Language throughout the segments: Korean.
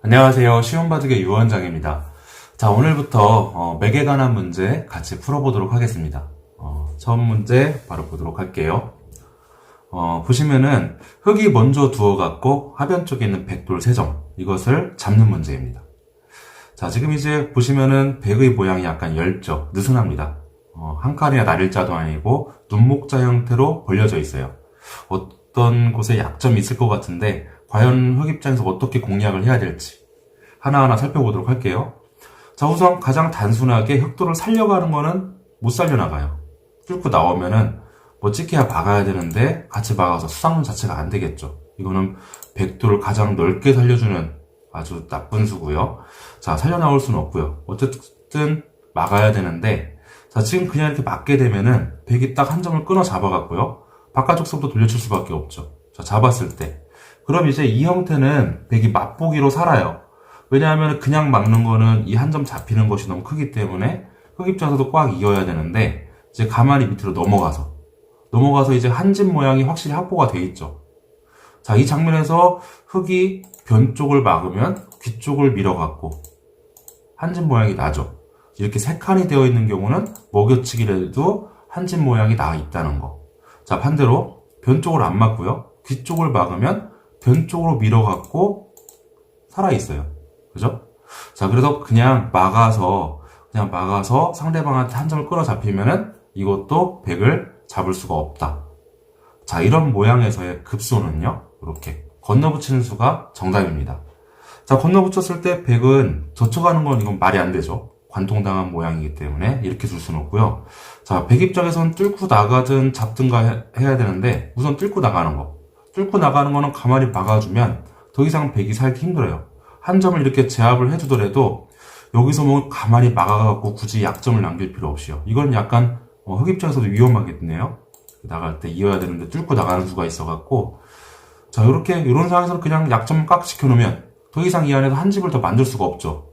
안녕하세요. 시험바둑의 유원장입니다. 자, 오늘부터 어, 맥에 관한 문제 같이 풀어보도록 하겠습니다. 어, 처음 문제 바로 보도록 할게요. 어, 보시면은 흙이 먼저 두어갖고 하변 쪽에 있는 백돌 세점 이것을 잡는 문제입니다. 자, 지금 이제 보시면은 백의 모양이 약간 열적, 느슨합니다. 어, 한 칸이나 날일자도 아니고 눈목자 형태로 벌려져 있어요. 어떤 곳에 약점이 있을 것 같은데 과연 흙 입장에서 어떻게 공략을 해야 될지 하나하나 살펴보도록 할게요. 자, 우선 가장 단순하게 흑도를 살려가는 거는 못 살려나가요. 뚫고 나오면은 뭐 찍혀야 막아야 되는데 같이 막아서 수상론 자체가 안 되겠죠. 이거는 백도를 가장 넓게 살려주는 아주 나쁜 수고요. 자, 살려나올 수는 없고요. 어쨌든 막아야 되는데 자, 지금 그냥 이렇게 맞게 되면은 백이 딱 한 점을 끊어 잡아갖고요. 바깥쪽 속도 돌려칠 수밖에 없죠. 자, 잡았을 때. 그럼 이제 이 형태는 백이 맛보기로 살아요. 왜냐하면 그냥 막는 거는 이 한 점 잡히는 것이 너무 크기 때문에 흑 입장에서도 꽉 이어야 되는데 이제 가만히 밑으로 넘어가서 넘어가서 이제 한 집 모양이 확실히 확보가 돼 있죠. 자, 이 장면에서 흙이 변 쪽을 막으면 귀 쪽을 밀어갖고 한 집 모양이 나죠. 이렇게 세 칸이 되어 있는 경우는 먹여치기라도 한 집 모양이 나 있다는 거. 자, 반대로 변 쪽을 안 막고요. 귀 쪽을 막으면 변 쪽으로 밀어갖고 살아 있어요. 그죠? 자, 그래서 그냥 막아서 그냥 막아서 상대방한테 한 점을 끌어 잡히면은 이것도 백을 잡을 수가 없다. 자, 이런 모양에서의 급소는요. 이렇게 건너붙이는 수가 정답입니다. 자, 건너붙였을 때 백은 젖혀가는 건 이건 말이 안 되죠. 관통당한 모양이기 때문에 이렇게 줄 수는 없고요. 자, 백 입장에서는 뚫고 나가든 잡든가 해- 해야 되는데 우선 뚫고 나가는 거. 뚫고 나가는 거는 가만히 막아주면 더 이상 백이 살기 힘들어요. 한 점을 이렇게 제압을 해주더라도 여기서 뭐 가만히 막아갖고 굳이 약점을 남길 필요 없이요. 이건 약간 어, 흑 입장에서도 위험하겠네요. 나갈 때 이어야 되는데 뚫고 나가는 수가 있어갖고 자 이렇게 이런 상황에서 그냥 약점 꽉 지켜놓으면 더 이상 이 안에서 한 집을 더 만들 수가 없죠.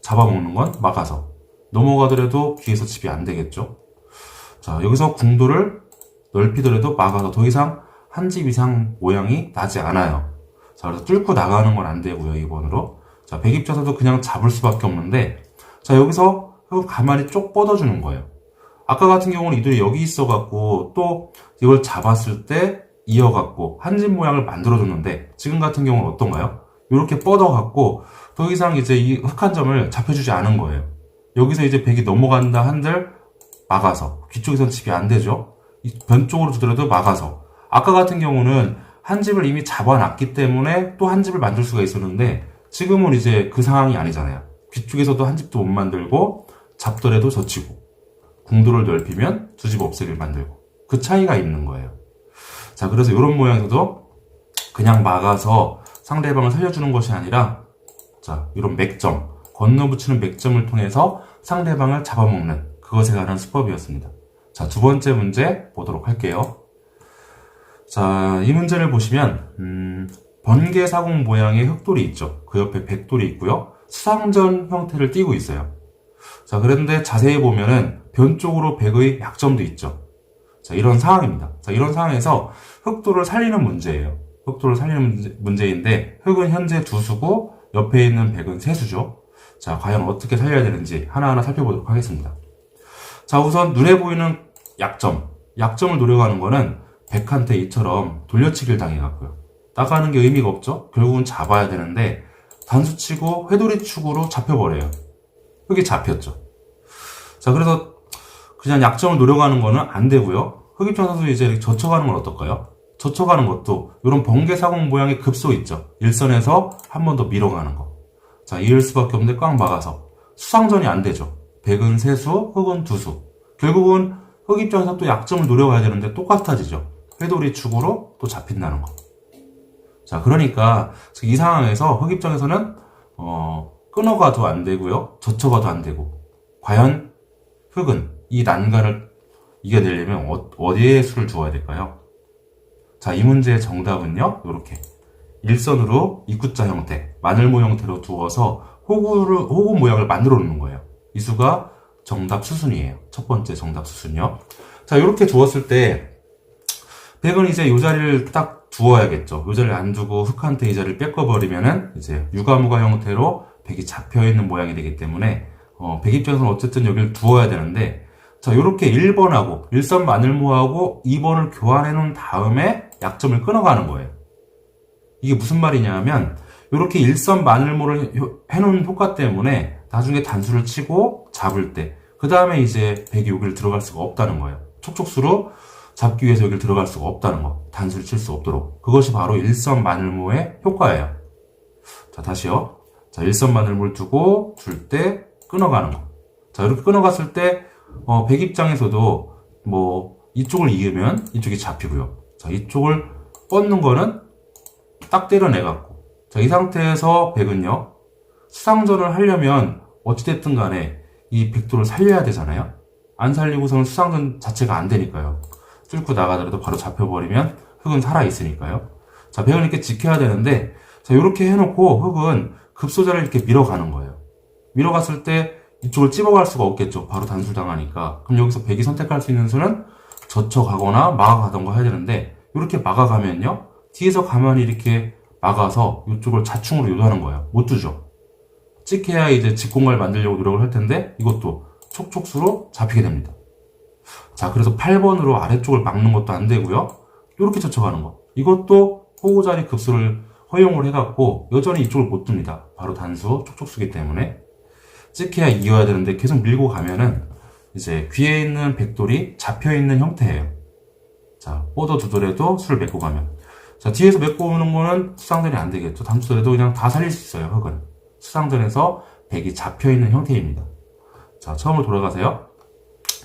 잡아먹는 건 막아서 넘어가더라도 뒤에서 집이 안 되겠죠. 자 여기서 궁도를 넓히더라도 막아서 더 이상 한 집 이상 모양이 나지 않아요. 자 그래서 뚫고 나가는 건 안 되고요 2번으로. 자 백입자서도 그냥 잡을 수밖에 없는데 자 여기서 가만히 쪽 뻗어주는 거예요. 아까 같은 경우는 이들이 여기 있어갖고 또 이걸 잡았을 때 이어갖고 한 집 모양을 만들어줬는데 지금 같은 경우는 어떤가요? 이렇게 뻗어갖고 더 이상 이제 이 흑한 점을 잡혀주지 않은 거예요. 여기서 이제 백이 넘어간다 한들 막아서 귀쪽에선 집이 안 되죠. 이변 쪽으로 두더라도 막아서 아까 같은 경우는 한 집을 이미 잡아놨기 때문에 또 한 집을 만들 수가 있었는데 지금은 이제 그 상황이 아니잖아요. 귀쪽에서도 한 집도 못 만들고 잡더라도 젖히고 궁도를 넓히면 두 집 없애기를 만들고 그 차이가 있는 거예요. 자 그래서 이런 모양에서도 그냥 막아서 상대방을 살려주는 것이 아니라 자 이런 맥점 건너붙이는 맥점을 통해서 상대방을 잡아먹는 그것에 관한 수법이었습니다. 자 두 번째 문제 보도록 할게요. 자 이 문제를 보시면 음, 번개 사공 모양의 흑돌이 있죠. 그 옆에 백돌이 있고요. 수상전 형태를 띠고 있어요. 자, 그런데 자세히 보면은 변 쪽으로 백의 약점도 있죠. 자, 이런 상황입니다. 자, 이런 상황에서 흑도를 살리는 문제예요. 흑도를 살리는 문제, 인데 흑은 현재 두 수고 옆에 있는 백은 세 수죠. 자, 과연 어떻게 살려야 되는지 하나하나 살펴보도록 하겠습니다. 자, 우선 눈에 보이는 약점. 약점을 노려가는 거는 백한테 이처럼 돌려치기를 당해갖고요. 나가는 게 의미가 없죠? 결국은 잡아야 되는데 단수치고 회돌이 축으로 잡혀버려요. 흑이 잡혔죠. 자, 그래서 그냥 약점을 노려가는 거는 안 되고요. 흑 입장에서도 이제 이렇게 젖혀가는 건 어떨까요? 젖혀가는 것도 이런 번개 사공 모양의 급소 있죠. 일선에서 한 번 더 밀어가는 거. 자, 이을 수밖에 없는데 꽉 막아서 수상전이 안 되죠. 백은 세수, 흑은 두수. 결국은 흑 입장에서 또 약점을 노려가야 되는데 똑같아지죠. 회돌이 축으로 또 잡힌다는 거. 자, 그러니까 이 상황에서 흑 입장에서는 어, 끊어가도 안 되고요. 젖혀가도 안 되고. 과연 흑은 이 난간을 이겨내려면 어, 어디에 수를 두어야 될까요? 자, 이 문제의 정답은요. 이렇게 일선으로 입구자 형태, 마늘모 형태로 두어서 호구를 호구 모양을 만들어 놓는 거예요. 이 수가 정답 수순이에요. 첫 번째 정답 수순이요. 자, 이렇게 두었을 때 백은 이제 이 자리를 딱 두어야겠죠. 이 자리를 안 두고 흑한테 이 자리를 뺏겨버리면은 이제 유가무가 형태로 백이 잡혀있는 모양이 되기 때문에 어, 백 입장에서는 어쨌든 여기를 두어야 되는데 자 이렇게 1번하고 일선 마늘모하고 2번을 교환해 놓은 다음에 약점을 끊어가는 거예요. 이게 무슨 말이냐 면 이렇게 일선 마늘모를 해놓은 효과 때문에 나중에 단수를 치고 잡을 때 그 다음에 이제 백이 여기를 들어갈 수가 없다는 거예요. 촉촉수로 잡기 위해서 여기를 들어갈 수가 없다는 거. 단수를 칠 수 없도록. 그것이 바로 일선 마늘모의 효과예요. 자, 다시요. 자, 일선 마늘모를 두고 줄 때 끊어가는 거. 자, 이렇게 끊어갔을 때, 어, 백 입장에서도 뭐, 이쪽을 이으면 이쪽이 잡히고요. 자, 이쪽을 뻗는 거는 딱 때려내갖고. 자, 이 상태에서 백은요, 수상전을 하려면 어찌됐든 간에 이 백도를 살려야 되잖아요? 안 살리고서는 수상전 자체가 안 되니까요. 뚫고 나가더라도 바로 잡혀버리면 흙은 살아있으니까요. 자, 백을 이렇게 지켜야 되는데, 자, 이렇게 해놓고 흙은 급소자를 이렇게 밀어가는 거예요. 밀어갔을 때 이쪽을 찝어갈 수가 없겠죠. 바로 단술당하니까. 그럼 여기서 백이 선택할 수 있는 수는 젖혀가거나 막아가던가 해야 되는데, 이렇게 막아가면요. 뒤에서 가만히 이렇게 막아서 이쪽을 자충으로 유도하는 거예요. 못 두죠. 찍혀야 이제 직공간을 만들려고 노력을 할 텐데 이것도 촉촉수로 잡히게 됩니다. 자, 그래서 8번으로 아래쪽을 막는 것도 안 되고요. 이렇게 젖혀가는 거. 이것도 호구 자리 급수를 허용을 해갖고 여전히 이쪽을 못 둡니다. 바로 단수 촉촉수기 때문에 찍혀야 이어야 되는데 계속 밀고 가면은 이제 귀에 있는 백돌이 잡혀 있는 형태예요. 자, 뻗어 두더라도 술을 메고 가면. 자, 뒤에서 메고 오는 거는 수상전이 안 되겠죠. 단수더라도 그냥 다 살릴 수 있어요, 흙은. 수상전에서 백이 잡혀 있는 형태입니다. 자, 처음으로 돌아가세요.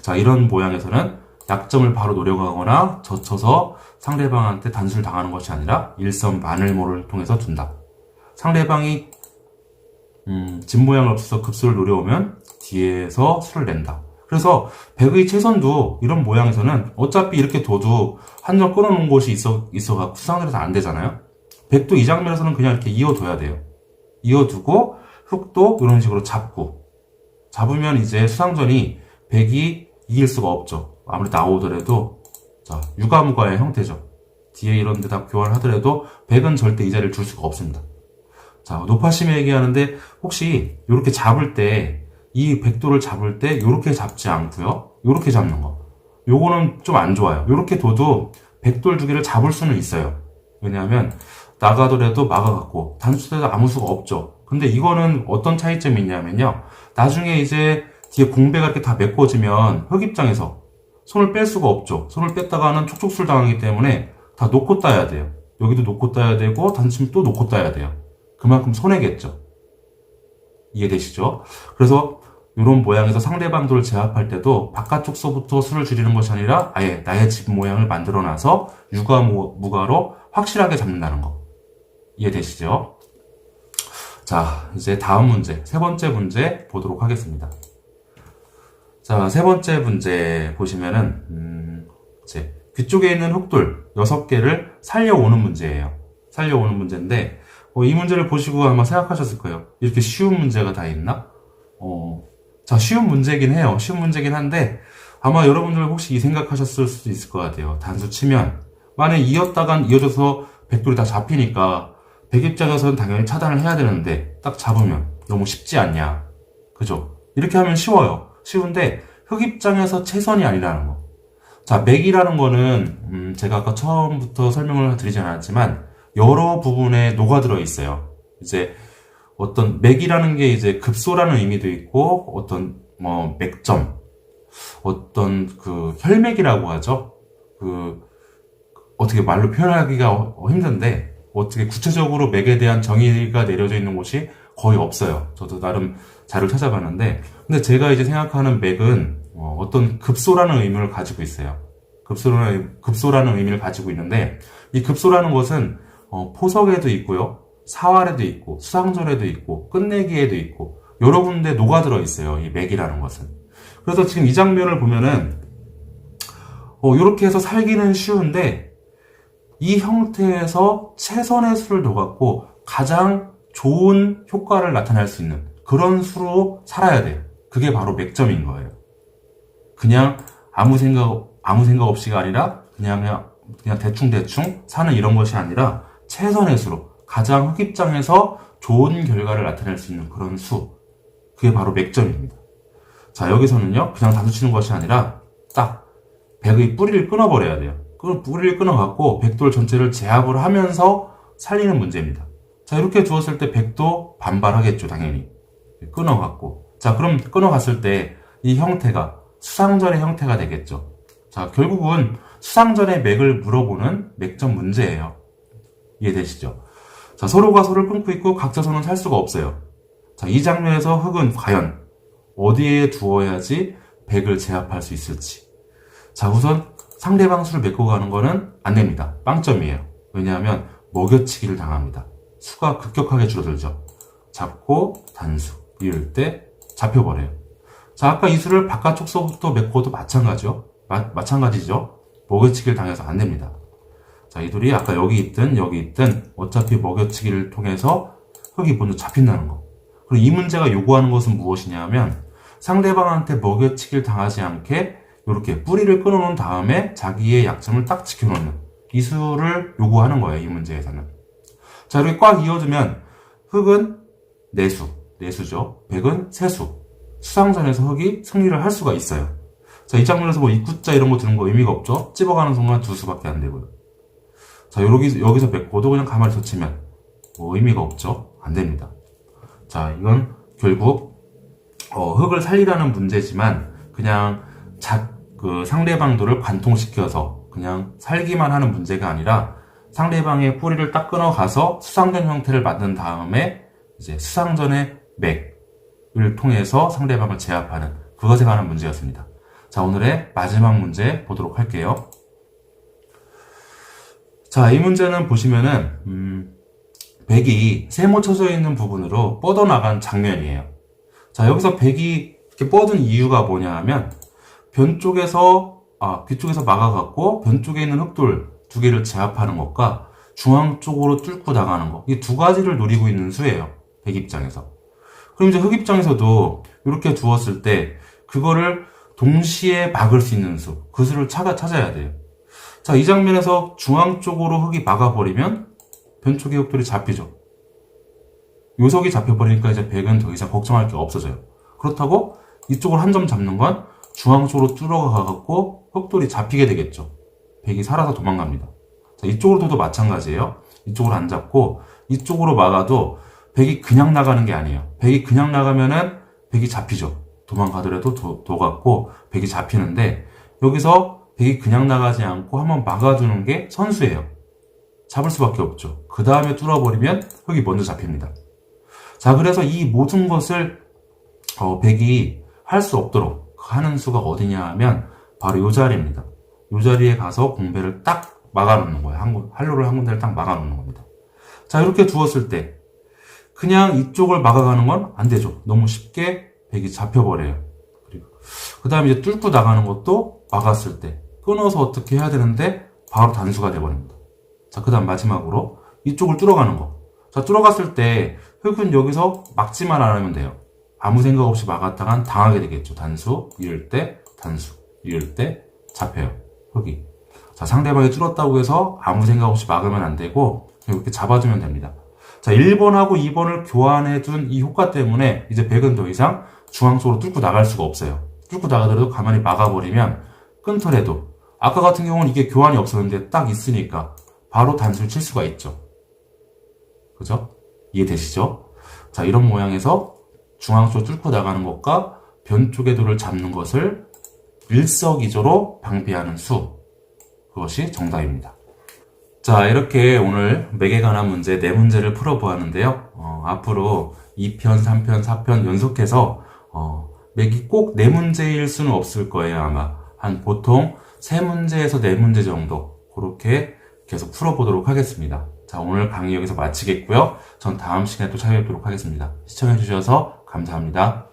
자, 이런 모양에서는 약점을 바로 노려가거나 젖혀서 상대방한테 단수를 당하는 것이 아니라 일선 마늘모를 통해서 둔다. 상대방이 음, 집 모양을 없어서 급수를 노려오면 뒤에서 수를 낸다. 그래서 백의 채선도 이런 모양에서는 어차피 이렇게 둬도 한 점 끊어놓은 곳이 있어, 있어갖고 수상들에서 안 되잖아요? 백도 이 장면에서는 그냥 이렇게 이어둬야 돼요. 이어두고 흙도 이런 식으로 잡고 잡으면 이제 수상전이 백이 이길 수가 없죠. 아무리 나오더라도 자 유가무가의 형태죠. 뒤에 이런 데다 교환을 하더라도 백은 절대 이 자리를 줄 수가 없습니다. 자 노파심이 얘기하는데 혹시 이렇게 잡을 때 이 백도를 잡을 때 이렇게 잡지 않고요. 이렇게 잡는 거. 요거는 좀 안 좋아요. 이렇게 둬도 백돌 두 개를 잡을 수는 있어요. 왜냐하면 나가더라도 막아갖고 단수대도 아무 수가 없죠. 근데 이거는 어떤 차이점이 있냐면요. 나중에 이제 뒤에 공배가 이렇게 다 메꿔지면 흙 입장에서 손을 뺄 수가 없죠. 손을 뺐다가는 촉촉술 당하기 때문에 다 놓고 따야 돼요. 여기도 놓고 따야 되고 단숨 또 놓고 따야 돼요. 그만큼 손해겠죠. 이해되시죠? 그래서 이런 모양에서 상대방 돌을 제압할 때도 바깥쪽 서부터 수를 줄이는 것이 아니라 아예 나의 집 모양을 만들어 놔서 유가 무가로 확실하게 잡는다는 거. 이해되시죠? 자, 이제 다음 문제, 세 번째 문제 보도록 하겠습니다. 자, 세 번째 문제 보시면은, 음, 이제 귀 쪽에 있는 흙돌 6개를 살려오는 문제예요. 살려오는 문제인데, 어, 이 문제를 보시고 아마 생각하셨을 거예요. 이렇게 쉬운 문제가 다 있나? 어, 자, 쉬운 문제긴 해요. 쉬운 문제긴 한데, 아마 여러분들 혹시 이 생각하셨을 수도 있을 것 같아요. 단수 치면, 만약 이었다간 이어져서 백돌이 다 잡히니까, 백 입장에서는 당연히 차단을 해야 되는데, 딱 잡으면 너무 쉽지 않냐. 그죠? 이렇게 하면 쉬워요. 쉬운데, 흑 입장에서 최선이 아니라는 거. 자, 맥이라는 거는, 음, 제가 아까 처음부터 설명을 드리지 않았지만, 여러 부분에 녹아들어 있어요. 이제, 어떤 맥이라는 게 이제 급소라는 의미도 있고 어떤 뭐 맥점 어떤 그 혈맥이라고 하죠. 그 어떻게 말로 표현하기가 힘든데 어떻게 구체적으로 맥에 대한 정의가 내려져 있는 곳이 거의 없어요. 저도 나름 자료를 찾아봤는데 근데 제가 이제 생각하는 맥은 어, 어떤 급소라는 의미를 가지고 있어요. 급소라는 급소라는 의미를 가지고 있는데 이 급소라는 것은 어, 포석에도 있고요. 사활에도 있고 수상전에도 있고 끝내기에도 있고 여러 군데 녹아들어 있어요. 이 맥이라는 것은. 그래서 지금 이 장면을 보면은 어, 이렇게 해서 살기는 쉬운데 이 형태에서 최선의 수를 녹았고 가장 좋은 효과를 나타낼 수 있는 그런 수로 살아야 돼요. 그게 바로 맥점인 거예요. 그냥 아무 생각 아무 생각 없이가 아니라 그냥, 그냥 그냥 대충대충 사는 이런 것이 아니라 최선의 수로 가장 흑입장에서 좋은 결과를 나타낼 수 있는 그런 수. 그게 바로 맥점입니다. 자, 여기서는요, 그냥 단수 치는 것이 아니라 딱 백의 뿌리를 끊어버려야 돼요. 그 뿌리를 끊어갖고 백돌 전체를 제압을 하면서 살리는 문제입니다. 자, 이렇게 두었을 때 백도 반발하겠죠, 당연히. 끊어갖고. 자, 그럼 끊어갔을 때 이 형태가 수상전의 형태가 되겠죠. 자, 결국은 수상전의 맥을 물어보는 맥점 문제예요. 이해되시죠? 자, 서로가 서로를 끊고 있고 각자 손은 살 수가 없어요. 자, 이 장면에서 흑은 과연 어디에 두어야지 백을 제압할 수 있을지. 자, 우선 상대방 수를 메고 가는 거는 안 됩니다. 빵점이에요. 왜냐하면 먹여치기를 당합니다. 수가 급격하게 줄어들죠. 잡고 단수. 이럴 때 잡혀버려요. 자, 아까 이 수를 바깥쪽 서부터 메고도 마찬가지죠. 마, 마찬가지죠. 먹여치기를 당해서 안 됩니다. 자, 이 둘이 아까 여기 있든 여기 있든 어차피 먹여치기를 통해서 흙이 먼저 잡힌다는 거. 그리고 이 문제가 요구하는 것은 무엇이냐면 상대방한테 먹여치기를 당하지 않게 이렇게 뿌리를 끊어놓은 다음에 자기의 약점을 딱 지켜놓는 이수를 요구하는 거예요. 이 문제에서는. 자, 이렇게 꽉 이어두면 흙은 내수, 내수죠. 백은 세수. 수상전에서 흙이 승리를 할 수가 있어요. 자, 이 장면에서 뭐 입구자 이런 거 드는 거 의미가 없죠? 찝어가는 순간 두 수밖에 안 되고요. 자, 여기, 여기서 맺고도 그냥 가만히 젖히면 뭐 의미가 없죠? 안 됩니다. 자, 이건 결국, 어, 흙을 살리라는 문제지만 그냥 자, 그 상대방도를 관통시켜서 그냥 살기만 하는 문제가 아니라 상대방의 뿌리를 딱 끊어가서 수상전 형태를 만든 다음에 이제 수상전의 맥을 통해서 상대방을 제압하는 그것에 관한 문제였습니다. 자, 오늘의 마지막 문제 보도록 할게요. 자, 이 문제는 보시면은, 음, 백이 세모 쳐져 있는 부분으로 뻗어나간 장면이에요. 자, 여기서 백이 이렇게 뻗은 이유가 뭐냐 하면, 변 쪽에서, 아, 뒤쪽에서 막아갖고, 변 쪽에 있는 흑돌 두 개를 제압하는 것과 중앙 쪽으로 뚫고 나가는 것. 이 두 가지를 노리고 있는 수예요. 백 입장에서. 그럼 이제 흑 입장에서도 이렇게 두었을 때, 그거를 동시에 막을 수 있는 수, 그 수를 찾아, 찾아야 돼요. 자, 이 장면에서 중앙 쪽으로 흙이 막아버리면 변 쪽의 흙돌이 잡히죠. 요석이 잡혀버리니까 이제 백은 더 이상 걱정할 게 없어져요. 그렇다고 이쪽을 한 점 잡는 건 중앙 쪽으로 뚫어가갖고 흙돌이 잡히게 되겠죠. 백이 살아서 도망갑니다. 자, 이쪽으로 도 마찬가지예요. 이쪽으로 안 잡고 이쪽으로 막아도 백이 그냥 나가는 게 아니에요. 백이 그냥 나가면은 백이 잡히죠. 도망가더라도 도, 도갔고 백이 잡히는데 여기서 백이 그냥 나가지 않고 한번 막아주는 게 선수예요. 잡을 수밖에 없죠. 그 다음에 뚫어버리면 흙이 먼저 잡힙니다. 자, 그래서 이 모든 것을 어, 백이 할 수 없도록 하는 수가 어디냐 하면 바로 이 자리입니다. 이 자리에 가서 공배를 딱 막아놓는 거예요. 한, 할로를 한 군데를 딱 막아놓는 겁니다. 자, 이렇게 두었을 때 그냥 이쪽을 막아가는 건 안 되죠. 너무 쉽게 백이 잡혀버려요. 그리고 그 다음에 이제 뚫고 나가는 것도 막았을 때 끊어서 어떻게 해야 되는데 바로 단수가 돼버립니다. 자, 그 다음 마지막으로 이쪽을 뚫어가는 거. 자, 뚫어갔을 때 흙은 여기서 막지만 않으면 돼요. 아무 생각 없이 막았다간 당하게 되겠죠. 단수, 이럴 때, 단수, 이럴 때 잡혀요. 흙이. 자, 상대방이 뚫었다고 해서 아무 생각 없이 막으면 안 되고 이렇게 잡아주면 됩니다. 자, 1번하고 2번을 교환해 둔 이 효과 때문에 이제 백은 더 이상 중앙 쪽으로 뚫고 나갈 수가 없어요. 뚫고 나가더라도 가만히 막아버리면 끊더라도 아까 같은 경우는 이게 교환이 없었는데 딱 있으니까 바로 단수를 칠 수가 있죠. 그죠? 이해되시죠? 자, 이런 모양에서 중앙 쪽으로 뚫고 나가는 것과 변 쪽의 돌을 잡는 것을 일석이조로 방비하는 수. 그것이 정답입니다. 자, 이렇게 오늘 맥에 관한 문제 네 문제를 풀어보았는데요. 어, 앞으로 2편, 3편, 4편 연속해서 어, 맥이 꼭 네 문제일 수는 없을 거예요, 아마. 한 보통 세 문제에서 네 문제 정도 그렇게 계속 풀어보도록 하겠습니다. 자, 오늘 강의 여기서 마치겠고요. 전 다음 시간에 또 찾아뵙도록 하겠습니다. 시청해주셔서 감사합니다.